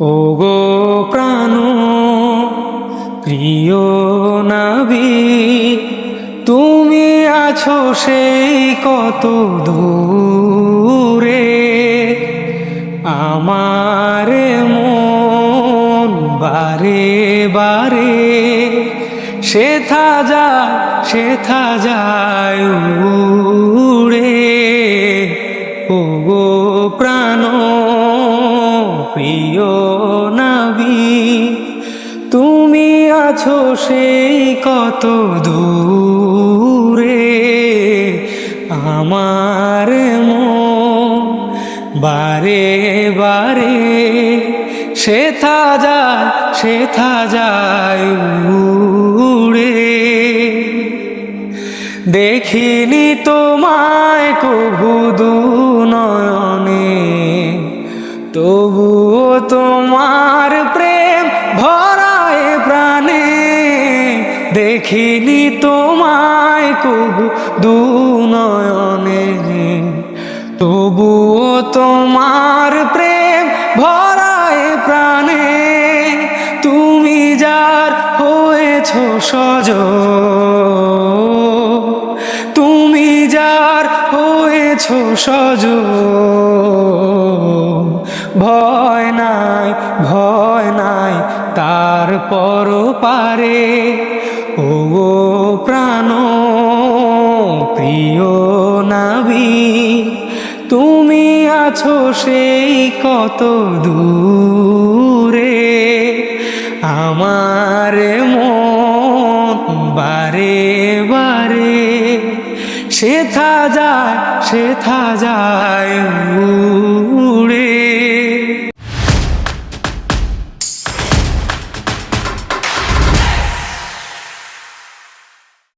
ও গো প্রাণ, প্রিয় নবী, তুমি আছো সেই কত দূরে। আমার মন বারে বারে, সেথা যায় সেথা যায় উড়ে। ও গো প্রাণ, প্রিয় আছো সেই কত দূরে। আমার মন বারে বারে সেথা যায় সেথা যায় দেখিনি তোমায় কভু নয়নে তবুও তোমার প্রেম প্রাণে দেখিনি তোমায় কবু দু নয়নে। তবুও তোমার প্রেম ভরায় প্রাণে। তুমি যার হয়েছ সজ। তুমি যার হয়েছ সজ। ভয় নাই ভয় নাই তার পর পারে ও গো প্রাণ, প্রিয় নাবি, তুমি আছো সেই কত দূরে। আমার মন বারে বারে সেথা যায় সেথা যায়